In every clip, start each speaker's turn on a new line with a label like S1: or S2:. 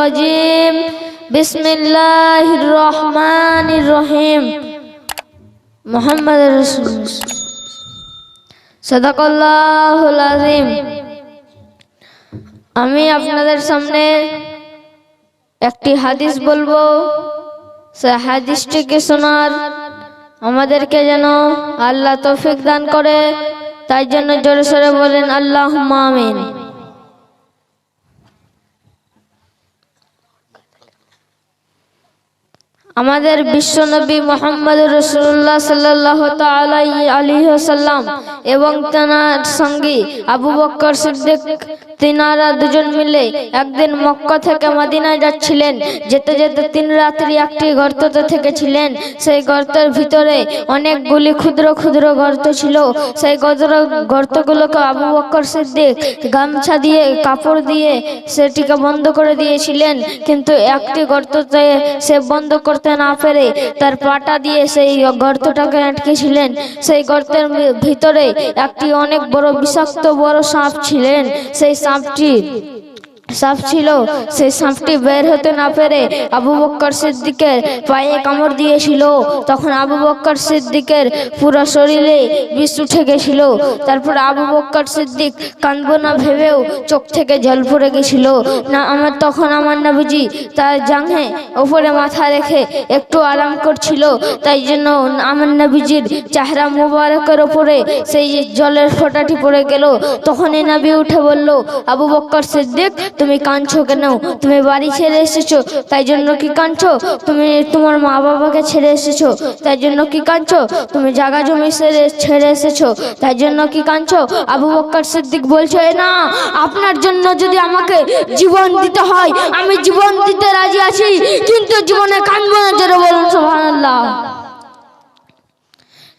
S1: الرجيم بسم الله الرحمن الرحيم محمد رسول الله صدق الله العظيم আমি আপনাদের সামনে একটি হাদিস বলবো সে হাদিসটিকে শোনার আমাদেরকে যেন আল্লাহ তৌফিক দান করে তাই জন্য জোরে সোরে বলেন আল্লাহ আমিন আমাদের বিশ্বনবী মোহাম্মদ রসুল্লাহ সাল্লাহ আলী সাল্লাম এবং তেনার সঙ্গী আবু বক্কর সিদ্দিক তিনারা দুজন মিলে একদিন মক্কা থেকে মদিনায় যাচ্ছিলেন। যেতে যেতে তিন রাত্রি একটি গর্ততে থেকেছিলেন। সেই গর্তের ভিতরে অনেকগুলি ক্ষুদ্র ক্ষুদ্র গর্ত ছিল। সেই গর্ত গর্তগুলোকে আবু বক্কর সিদ্দিক গামছা দিয়ে, কাপড় দিয়ে সেটিকে বন্ধ করে দিয়েছিলেন। কিন্তু একটি গর্ততে সে বন্ধ করতে না পেরে তার পাটা দিয়ে সেই গর্তটাকে আটকেছিলেন। সেই গর্তের ভিতরে একটি অনেক বড় বিষাক্ত বড় সাপ ছিলেন। সেই সাপটি সাপ ছিল। সেই সাপটি বের হতে না পেরে আবু বক্কর সিদ্দিকের পায়ে কামড় দিয়েছিল। তখন আবু বক্কর সিদ্দিকের পুরো শরীরে বিষ উঠে গেছিল। তারপর আবু বক্কর সিদ্দিক কাঁদবো না ভেবেও চোখ থেকে জল পড়ে গেছিল। না, আমার তখন আমার নবীজি তার জাঙে ওপরে মাথা রেখে একটু আরাম করছিল। তাই জন্য আমার নবীজির চেহারা মুবারকের ওপরে সেই জলের ফোঁটাটি পড়ে গেল। তখনই নবী উঠে বলল, আবু বক্কর সিদ্দিক তুমি কাঁদছো কেন? তুমি বাড়ি ছেড়ে এসেছ, তাই জন্য কি কাঁদছো? তুমি তোমার মা বাবাকে ছেড়ে এসেছ, তাই জন্য কি কাঁদছো? তুমি জায়গা জমি ছেড়ে এসেছ, তাই জন্য কি কাঁদছো? আবু বক্কর সিদ্দিক বলছে না, আপনার জন্য যদি আমাকে জীবন দিতে হয়, আমি জীবন দিতে রাজি আছি, কিন্তু জীবনে কাঁদবো না জোরে বলুন, সুবহানাল্লাহ।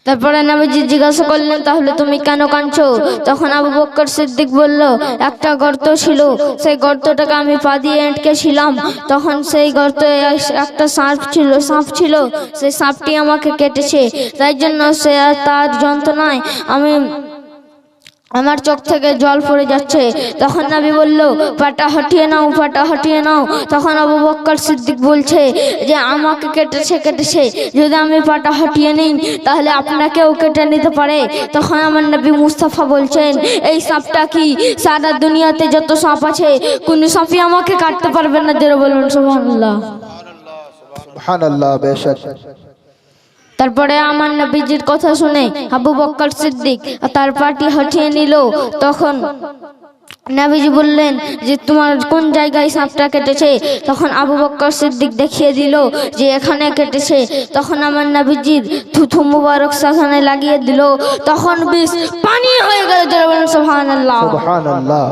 S1: তারপরে নাবিজি জিজ্ঞাসা করলেন, তাহলে তুমি কেন কাঁদছো? তখন আবু বক্কর সিদ্দিক বলল, একটা গর্ত ছিল, সেই গর্তটাকে আমি পা দিয়ে এঁটকেছিলাম তখন সেই গর্তে একটা সাপ ছিল সাপ ছিল, সেই সাপটি আমাকে কেটেছে। তাই জন্য সে তার যন্ত্রণায় আমি আমার চোখ থেকে জল পড়ে যাচ্ছে। তখন নাবি বলল পাটা হটিয়ে নাও পাটা হটিয়ে নাও। তখন আবু বক্কর সিদ্দিক বলছে যে, আমাকে কেটেছে কেটেছে। যদি আমি পাটা হটিয়ে নিই, তাহলে আপনাকেও কেটে নিতে পারে। তখন আমার নবী মুস্তাফা বলছেন, এই সাপটা কি? সারা দুনিয়াতে যত সাপ আছে, কোন সাপই আমাকে কাটতে পারবে না। যেন বলুন, সুবহানাল্লাহ।
S2: সুবহানাল্লাহ, বেশক।
S1: তারপরে আমার নবীজির কথা শুনে আবু বক্কর সিদ্দিক তার পাটি হটিয়ে নিল। তখন নাবিজি বললেন যে, তোমার কোন জায়গায় সাপটা কেটেছে? তখন আবু বক্কর সিদ্দিক দেখিয়ে দিল যে, এখানে কেটেছে। তখন আমার নাবিজির থুথু মুবারক সেখানে লাগিয়ে দিল। তখন বিষ পানি হয়ে গেল সুবহানাল্লাহ।
S2: সুবহানাল্লাহ।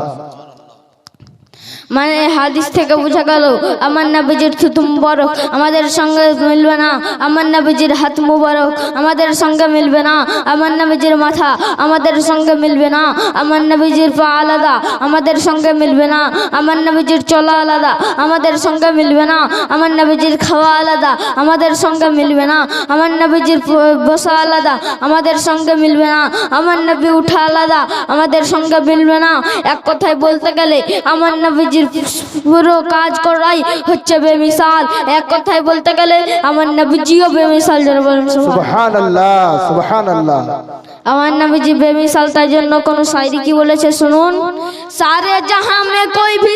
S1: মানে হাদিস থেকে বোঝা গেল, আমার নাবিজির থুতু মুবারক, আমাদের সঙ্গে মিলবে না, আমার নাবিজির হাত মুবারক, আমাদের সঙ্গে মিলবে না, আমার নাবিজির মাথা, আমাদের সঙ্গে মিলবে না, আমার নাবিজির পা আলাদা, আমাদের সঙ্গে মিলবে না, আমার নাবিজির চলা আলাদা, আমাদের সঙ্গে মিলবে না, আমার নাবিজির খাওয়া আলাদা, আমাদের সঙ্গে মিলবে না, আমার নাবিজির বসা আলাদা, আমাদের সঙ্গে মিলবে না, আমার নবী উঠা আলাদা, আমাদের সঙ্গে মিলবে না। এক কথায় বলতে গেলে, আমার নবীজির নবীর পুরো কাজ করাই হচ্ছে বেমিসাল। এক কথায় বলতে গেলে আমার নবীজিও বেমিসাল
S2: সুবহানাল্লাহ সুবহানাল্লাহ।
S1: আমার নবীজি বেমিসাল তাই জন্য কোন সাইরি কি বলেছে শুনুন? সারে জাহান
S2: মে
S1: কোই
S2: ভি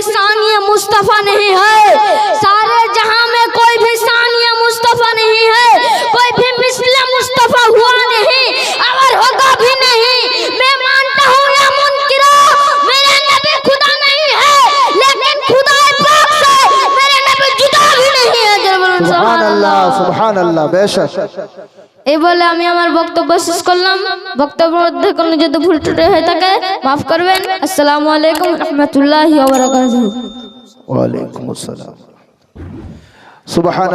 S2: সুবহান
S1: এই বলে আমি আমার বক্তব্য শেষ করলাম। বক্তব্য মধ্যে কোনো যদি ভুল ত্রুটি হয়ে থাকে মাফ করবেন। আসসালামু আলাইকুম রহমতুল্লাহি ওয়া
S2: আসসালাম। সুবহান